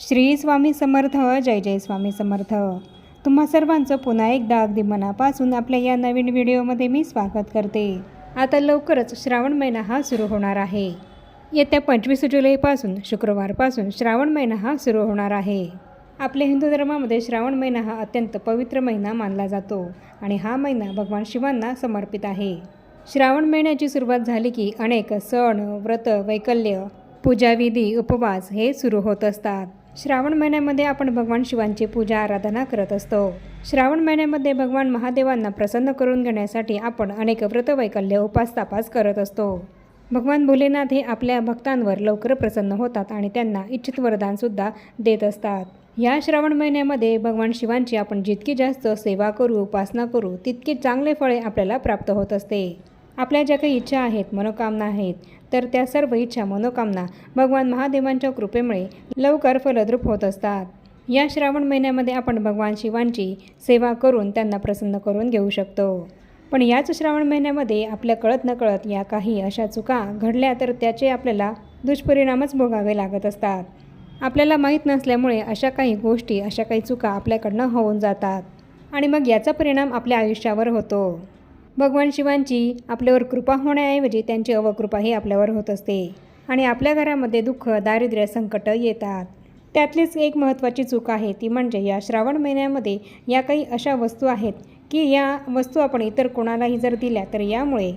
श्री स्वामी समर्थ जय जय स्वामी समर्थ. तुम्हा सर्वांचं पुन्हा एकदा अगदी मनापासून आपल्या या नवीन व्हिडिओमध्ये मी स्वागत करते. आता लवकरच श्रावण महिना हा सुरू होणार आहे. येत्या पंचवीस जुलैपासून शुक्रवारपासून श्रावण महिना हा सुरू होणार आहे. आपल्या हिंदू धर्मामध्ये श्रावण महिना हा अत्यंत पवित्र महिना मानला जातो आणि हा महिना भगवान शिवांना समर्पित आहे. श्रावण महिन्याची सुरुवात झाली की अनेक सण व्रत वैकल्य पूजाविधी उपवास हे सुरू होत असतात. श्रावण महिन्यामध्ये आपण भगवान शिवांची पूजा आराधना करत असतो. श्रावण महिन्यामध्ये भगवान महादेवांना प्रसन्न करून घेण्यासाठी आपण अनेक व्रतवैकल्य उपास तपास करत असतो. भगवान भोलेनाथ हे आपल्या भक्तांवर लवकर प्रसन्न होतात आणि त्यांना इच्छित वरदानसुद्धा देत असतात. या श्रावण महिन्यामध्ये भगवान शिवांची आपण जितकी जास्त सेवा करू उपासना करू तितके चांगले फळे आपल्याला प्राप्त होत असते. आपल्या ज्या काही इच्छा आहेत मनोकामना आहेत तर त्या सर्व इच्छा मनोकामना भगवान महादेवांच्या कृपेमुळे लवकर फलद्रूप होत असतात. या श्रावण महिन्यामध्ये आपण भगवान शिवांची सेवा करून त्यांना प्रसन्न करून घेऊ शकतो. पण याच श्रावण महिन्यामध्ये आपल्या कळत नकळत या काही अशा चुका घडल्या तर त्याचे आपल्याला दुष्परिणामच भोगावे लागत असतात. आपल्याला माहीत नसल्यामुळे अशा काही गोष्टी अशा काही चुका आपल्याकडनं होऊन जातात. आणि मग याचा परिणाम आपल्या आयुष्यावर होतो. भगवान शिवांची आपल्यावर कृपा होण्याऐवजी त्यांची अवकृपाही आपल्यावर होत असते आणि आपल्या घरामध्ये दुःख दारिद्र्य संकट येतात. त्यातलीच एक महत्त्वाची चूक आहे ती म्हणजे या श्रावण महिन्यामध्ये या काही अशा वस्तू आहेत की या वस्तू आपण इतर कोणालाही जर दिल्या तर यामुळे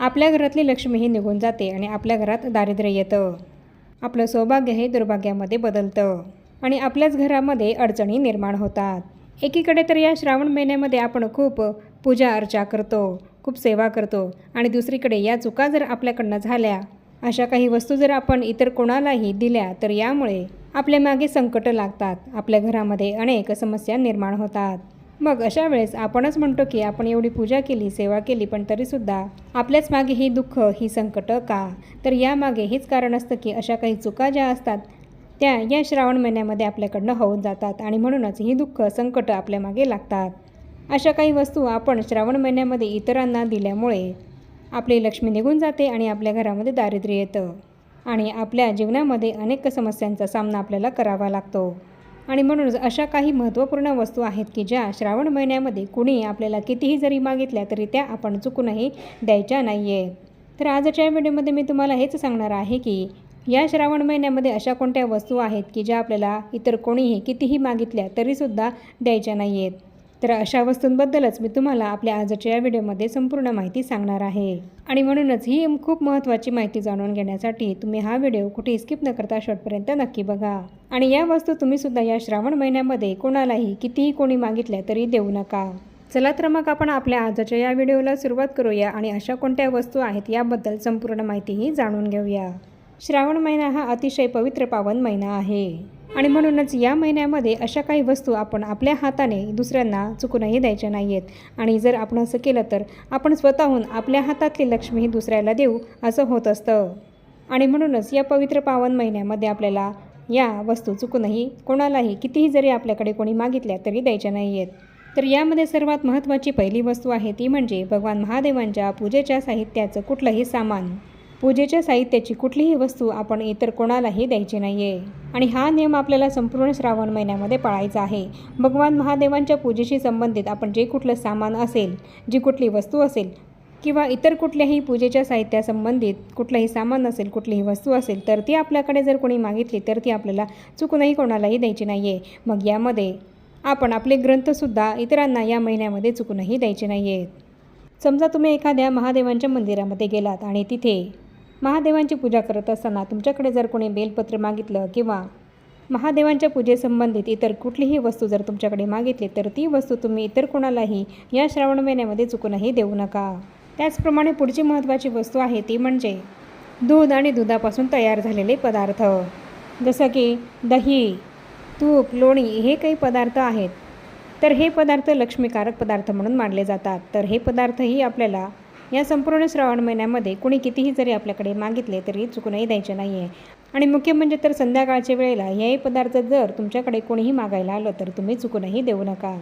आपल्या घरातली लक्ष्मी ही निघून जाते आणि आपल्या घरात दारिद्र्य येतं. आपलं सौभाग्य हे दुर्भाग्यामध्ये बदलतं आणि आपल्याच घरामध्ये अडचणी निर्माण होतात. एकीकडे तर या श्रावण महिन्यामध्ये आपण खूप पूजा अर्चा करतो खूप सेवा करतो आणि दुसरीकडे या चुका जर आपल्याकडनं झाल्या अशा काही वस्तू जर आपण इतर कोणालाही दिल्या तर यामुळे आपल्या मागे संकट लागतात. आपल्या घरामध्ये अनेक समस्या निर्माण होतात. मग अशा वेळेस आपणच म्हणतो की आपण एवढी पूजा केली सेवा केली पण तरीसुद्धा आपल्याच मागे ही दुःख ही संकटं का? तर यामागे हेच कारण असतं की अशा काही चुका ज्या असतात त्या या श्रावण महिन्यामध्ये आपल्याकडनं होऊन जातात आणि म्हणूनच ही दुःख संकटं आपल्या मागे लागतात. अशा काही वस्तू आपण श्रावण महिन्यामध्ये इतरांना दिल्यामुळे आपली लक्ष्मी निघून जाते आणि आपल्या घरामध्ये दारिद्र्य येतं. आणि आपल्या जीवनामध्ये अनेक समस्यांचा सामना आपल्याला करावा लागतो. आणि म्हणूनच अशा काही महत्त्वपूर्ण वस्तू आहेत की ज्या श्रावण महिन्यामध्ये कुणी आपल्याला कितीही जरी मागितल्या तरी त्या आपण चुकूनही द्यायच्या नाही आहे तर आजच्या व्हिडिओमध्ये मी तुम्हाला हेच सांगणार आहे की या श्रावण महिन्यामध्ये अशा कोणत्या वस्तू आहेत की ज्या आपल्याला इतर कोणीही कितीही मागितल्या तरीसुद्धा द्यायच्या नाही आहेत तर अशा वस्तूंबद्दलच मी तुम्हाला आपल्या आजच्या या व्हिडिओमध्ये संपूर्ण माहिती सांगणार आहे. आणि म्हणूनच ही खूप महत्त्वाची माहिती जाणून घेण्यासाठी तुम्ही हा व्हिडिओ कुठे स्किप न करता शेवटपर्यंत नक्की बघा. आणि या वस्तू तुम्हीसुद्धा या श्रावण महिन्यामध्ये कोणालाही कितीही कोणी मागितल्या तरी देऊ नका. चला तर मग आपण आपल्या आजच्या या व्हिडिओला सुरुवात करूया आणि अशा कोणत्या वस्तू आहेत याबद्दल संपूर्ण माहितीही जाणून घेऊया. श्रावण महिना हा अतिशय पवित्र पावन महिना आहे. आणि म्हणूनच या महिन्यामध्ये अशा काही वस्तू आपण आपल्या हाताने दुसऱ्यांना चुकूनही द्यायच्या नाही आहेत आणि जर आपण असं केलं तर आपण स्वतःहून आपल्या हातातली लक्ष्मी ही दुसऱ्याला देऊ असं होत असतं. आणि म्हणूनच या पवित्र पावन महिन्यामध्ये आपल्याला या वस्तू चुकूनही कोणालाही कितीही जरी आपल्याकडे कोणी मागितल्या तरी द्यायच्या नाही आहेत तर यामध्ये सर्वात महत्त्वाची पहिली वस्तू आहे ती म्हणजे भगवान महादेवांच्या पूजेच्या साहित्याचं कुठलंही सामान. पूजेच्या साहित्याची कुठलीही वस्तू आपण इतर कोणालाही द्यायची नाही आहे आणि हा नियम आपल्याला संपूर्ण श्रावण महिन्यामध्ये पाळायचा आहे. भगवान महादेवांच्या पूजेशी संबंधित आपण जे कुठलं सामान असेल जी कुठली वस्तू असेल किंवा इतर कुठल्याही पूजेच्या साहित्यासंबंधित कुठलंही सामान असेल कुठलीही वस्तू असेल तर ती आपल्याकडे जर कोणी मागितली तर ती आपल्याला चुकूनही कोणालाही द्यायची नाही आहे मग यामध्ये आपण आपले ग्रंथसुद्धा इतरांना या महिन्यामध्ये चुकूनही द्यायचे नाही आहेत समजा तुम्ही एखाद्या महादेवांच्या मंदिरामध्ये गेलात आणि तिथे महादेवांची पूजा करत असताना तुमच्याकडे जर कोणी बेलपत्र मागितलं किंवा महादेवांच्या पूजेसंबंधित इतर कुठलीही वस्तू जर तुमच्याकडे मागितली तर ती वस्तू तुम्ही इतर कोणालाही या श्रावण महिन्यामध्ये चुकूनही देऊ नका. त्याचप्रमाणे पुढची महत्त्वाची वस्तू आहे ती म्हणजे दूध आणि दुधापासून तयार झालेले पदार्थ. जसं की दही तूप लोणी हे काही पदार्थ आहेत. तर हे पदार्थ लक्ष्मीकारक पदार्थ म्हणून मानले जातात. तर हे पदार्थही आपल्याला या संपूर्ण श्रावण महिन्यामध्ये कुणी कितीही जरी आपल्याकडे मागितले तरी चुकूनही द्यायचे नाही आहे आणि मुख्य म्हणजे तर संध्याकाळच्या वेळेला हेही पदार्थ जर तुमच्याकडे कोणीही मागायला आलं तर तुम्ही चुकूनही देऊ नका.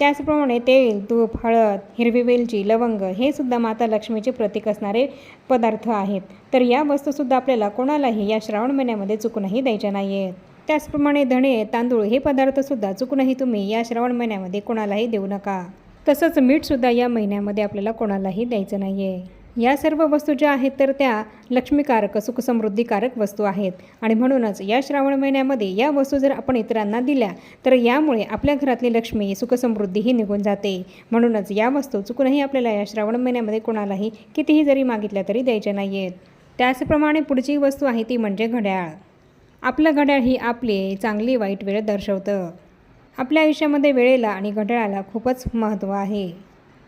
त्याचप्रमाणे तेल तूप हळद हिरवी वेलची लवंग हे सुद्धा माता लक्ष्मीचे प्रतीक असणारे पदार्थ आहेत. तर या वस्तूसुद्धा आपल्याला कोणालाही या श्रावण महिन्यामध्ये चुकूनही द्यायच्या नाही आहेत त्याचप्रमाणे धणे तांदूळ हे पदार्थसुद्धा चुकूनही तुम्ही या श्रावण महिन्यामध्ये कोणालाही देऊ नका. तसंच मीठसुद्धा या महिन्यामध्ये आपल्याला कोणालाही द्यायचं नाही आहे या सर्व वस्तू ज्या आहेत तर त्या लक्ष्मीकारक सुखसमृद्धीकारक वस्तू आहेत. आणि म्हणूनच या श्रावण महिन्यामध्ये या वस्तू जर आपण इतरांना दिल्या तर यामुळे आपल्या घरातली लक्ष्मी सुखसमृद्धीही निघून जाते. म्हणूनच या वस्तू चुकूनही आपल्याला या श्रावण महिन्यामध्ये कोणालाही कितीही जरी मागितल्या तरी द्यायच्या नाही आहेत त्याचप्रमाणे पुढची वस्तू आहे ती म्हणजे घड्याळ. आपलं घड्याळ ही आपली चांगली वाईट वेळ दर्शवतं. आपल्या आयुष्यामध्ये वेळेला आणि घड्याळाला खूपच महत्त्व आहे.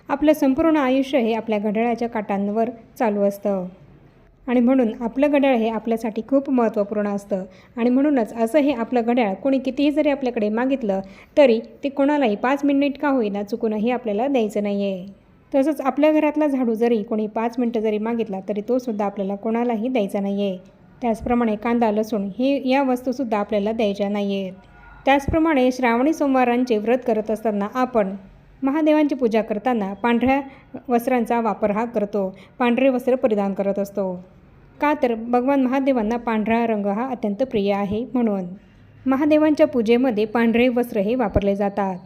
आपलं संपूर्ण आयुष्य हे आपल्या घड्याळाच्या काटांवर चालू असतं. आणि म्हणून आपलं घड्याळ हे आपल्यासाठी खूप महत्त्वपूर्ण असतं. आणि म्हणूनच असं हे आपलं घड्याळ कोणी कितीही जरी आपल्याकडे मागितलं तरी ते कोणालाही पाच मिनिट का होईना चुकूनही आपल्याला द्यायचं नाही आहे तसंच आपल्या घरातला झाडू जरी कोणी पाच मिनटं जरी मागितला तरी तोसुद्धा आपल्याला कोणालाही द्यायचा नाही आहे त्याचप्रमाणे कांदा लसूण हे या वस्तूसुद्धा आपल्याला द्यायच्या नाही आहेत त्याचप्रमाणे श्रावणी सोमवारांचे व्रत करत असताना आपण महादेवांची पूजा करताना पांढऱ्या वस्त्रांचा वापर हा करतो. पांढरे वस्त्र परिधान करत असतो. का तर भगवान महादेवांना पांढरा रंग हा अत्यंत प्रिय आहे म्हणून महादेवांच्या पूजेमध्ये पांढरे वस्त्र हे वापरले जातात.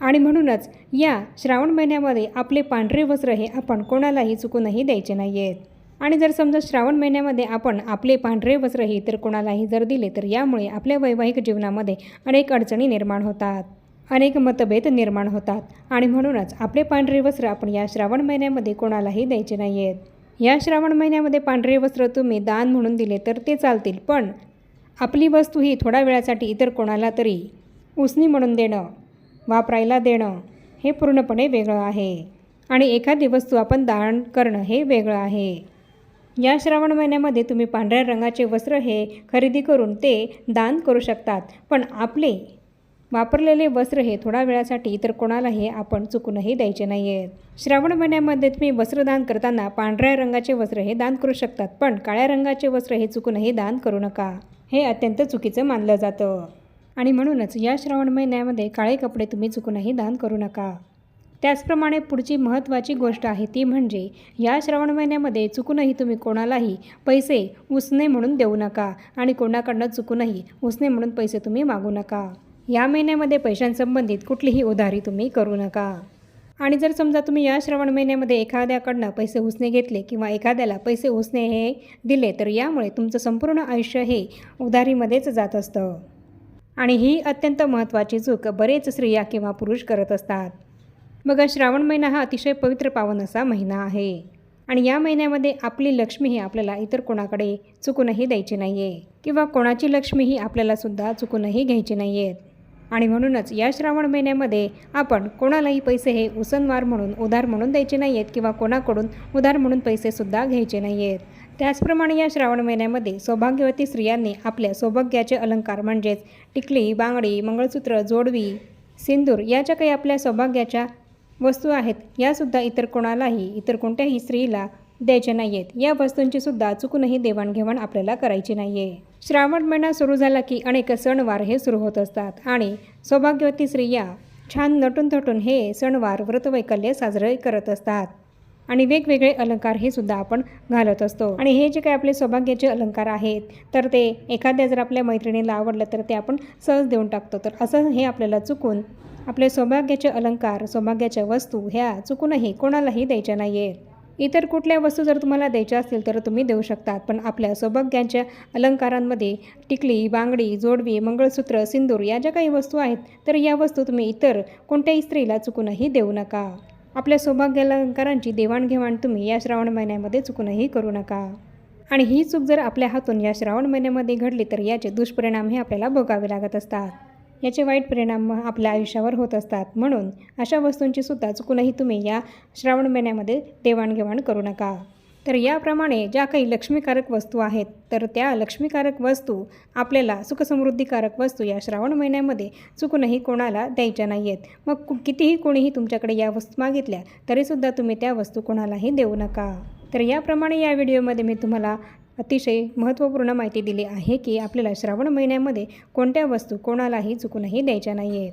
आणि म्हणूनच या श्रावण महिन्यामध्ये आपले पांढरे वस्त्र हे आपण कोणालाही चुकूनही द्यायचे नाही आहेत आणि जर समजा श्रावण महिन्यामध्ये आपण आपले पांढरे वस्त्रही इतर कोणालाही जर दिले तर यामुळे आपल्या वैवाहिक जीवनामध्ये अनेक अडचणी निर्माण होतात अनेक मतभेद निर्माण होतात. आणि म्हणूनच आपले पांढरे वस्त्र आपण या श्रावण महिन्यामध्ये कोणालाही द्यायचे नाही आहेत या श्रावण महिन्यामध्ये पांढरे वस्त्र तुम्ही दान म्हणून दिले तर ते चालतील. पण आपली वस्तू ही थोड्या वेळासाठी इतर कोणाला तरी उसनी म्हणून देणं वापरायला देणं हे पूर्णपणे वेगळं आहे. आणि एखादी वस्तू आपण दान करणं हे वेगळं आहे. या श्रावण महिन्यामध्ये तुम्ही पांढऱ्या रंगाचे वस्त्र हे खरेदी करून ते दान करू शकतात. पण आपले वापरलेले वस्त्र हे थोड्या वेळासाठी इतर कोणालाही आपण चुकूनही द्यायचे नाही आहेत श्रावण महिन्यामध्ये तुम्ही वस्त्रदान करताना पांढऱ्या रंगाचे वस्त्र हे दान करू शकतात पण काळ्या रंगाचे वस्त्र हे चुकूनही दान करू नका. हे अत्यंत चुकीचं मानलं जातं. आणि म्हणूनच या श्रावण महिन्यामध्ये काळे कपडे तुम्ही चुकूनही दान करू नका. त्याचप्रमाणे पुढची महत्त्वाची गोष्ट आहे ती म्हणजे या श्रावण महिन्यामध्ये चुकूनही तुम्ही कोणालाही पैसे उसने म्हणून देऊ नका आणि कोणाकडनं चुकूनही उसने म्हणून पैसे तुम्ही मागू नका. या महिन्यामध्ये पैशांसंबंधित कुठलीही उधारी तुम्ही करू नका. आणि जर समजा तुम्ही या श्रावण महिन्यामध्ये एखाद्याकडनं पैसे उसने घेतले किंवा एखाद्याला पैसे उसने हे दिले तर यामुळे तुमचं संपूर्ण आयुष्य हे उधारीमध्येच जात असतं. आणि ही अत्यंत महत्त्वाची चूक बरेच स्त्रिया किंवा पुरुष करत असतात. बघा श्रावण महिना हा अतिशय पवित्र पावन असा महिना आहे. आणि या महिन्यामध्ये आपली लक्ष्मी ही आपल्याला इतर कोणाकडे चुकूनही द्यायची नाही आहे किंवा कोणाची लक्ष्मी ही आपल्यालासुद्धा चुकूनही घ्यायची नाही आहेत आणि म्हणूनच या श्रावण महिन्यामध्ये आपण कोणालाही पैसे हे उसनवार म्हणून उधार म्हणून द्यायचे नाही आहेत किंवा कोणाकडून उधार म्हणून पैसेसुद्धा घ्यायचे नाही आहेत त्याचप्रमाणे या श्रावण महिन्यामध्ये सौभाग्यवती स्त्रियांनी आपल्या सौभाग्याचे अलंकार म्हणजेच टिकली बांगडी मंगळसूत्र जोडवी सिंदूर याच्या काही आपल्या सौभाग्याच्या वस्तू आहेत यासुद्धा इतर कोणालाही इतर कोणत्याही स्त्रीला द्यायच्या नाही आहेत या वस्तूंची सुद्धा चुकूनही देवाणघेवाण आपल्याला करायची नाही आहे श्रावण महिना सुरू झाला की अनेक सणवार हे सुरू होत असतात आणि सौभाग्यवती स्त्रिया छान नटून थटून हे सणवार व्रतवैकल्य साजरे करत असतात. आणि वेगवेगळे अलंकार हे सुद्धा आपण घालत असतो. आणि हे जे काही आपले सौभाग्याचे अलंकार आहेत तर ते एखाद्या जर आपल्या मैत्रिणीला आवडलं तर ते आपण सहज देऊन टाकतो. तर असं हे आपल्याला चुकून आपले सौभाग्याचे अलंकार सौभाग्याच्या वस्तू ह्या चुकूनही कोणालाही द्यायच्या नाही आहेत इतर कुठल्या वस्तू जर तुम्हाला द्यायच्या असतील तर तुम्ही देऊ शकतात. पण आपल्या सौभाग्याच्या अलंकारांमध्ये टिकली बांगडी जोडवी मंगळसूत्र सिंदूर या ज्या काही वस्तू आहेत तर या वस्तू तुम्ही इतर कोणत्याही स्त्रीला चुकूनही देऊ नका. आपल्या सौभाग्यालंकारांची देवाणघेवाण तुम्ही या श्रावण महिन्यामध्ये चुकूनही करू नका. आणि ही चूक जर आपल्या हातून या श्रावण महिन्यामध्ये घडली तर याचे दुष्परिणाम हे आपल्याला भोगावे लागत असतात. याचे वाईट परिणाम आपल्या आयुष्यावर होत असतात. म्हणून अशा वस्तूंची सुद्धा चुकूनही तुम्ही या श्रावण महिन्यामध्ये देवाणघेवाण करू नका. तर याप्रमाणे ज्या काही लक्ष्मीकारक वस्तू आहेत तर त्या लक्ष्मीकारक वस्तू आपल्याला सुखसमृद्धीकारक वस्तू या श्रावण महिन्यामध्ये चुकूनही कोणाला द्यायच्या नाही आहेत मग कु- कितीही कोणीही तुमच्याकडे या वस्तू मागितल्या तरीसुद्धा तुम्ही त्या वस्तू कोणालाही देऊ नका. तर याप्रमाणे या व्हिडिओमध्ये मी तुम्हाला अतिशय महत्त्वपूर्ण माहिती दिली आहे की आपल्याला श्रावण महिन्यामध्ये कोणत्या वस्तू कोणालाही चुकूनही द्यायच्या नाही आहेत